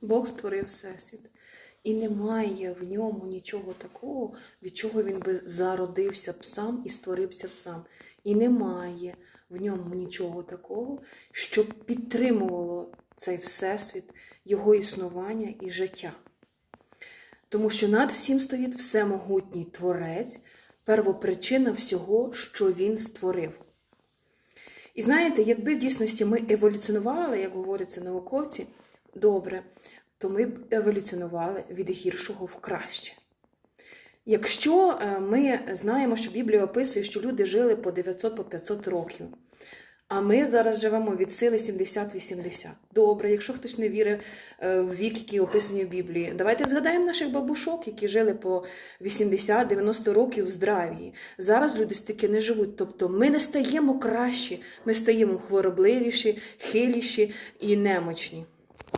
Бог створив Всесвіт. І немає в ньому нічого такого, від чого він би зародився б сам і створився б сам. І немає в ньому нічого такого, що підтримувало цей всесвіт, його існування і життя. Тому що над всім стоїть всемогутній творець, первопричина всього, що він створив. І знаєте, якби в дійсності ми еволюціонували, як говорять науковці, добре, то ми б еволюціонували від гіршого в краще. Якщо е, ми знаємо, що Біблія описує, що люди жили по 900 по 500 років, а ми зараз живемо від сили 70-80. Добре, якщо хтось не вірить е, в вік, який описані в Біблії, давайте згадаємо наших бабушок, які жили по 80-90 років в здравії. Зараз люди стільки не живуть. Тобто ми не стаємо кращі, ми стаємо хворобливіші, хиліші і немочні.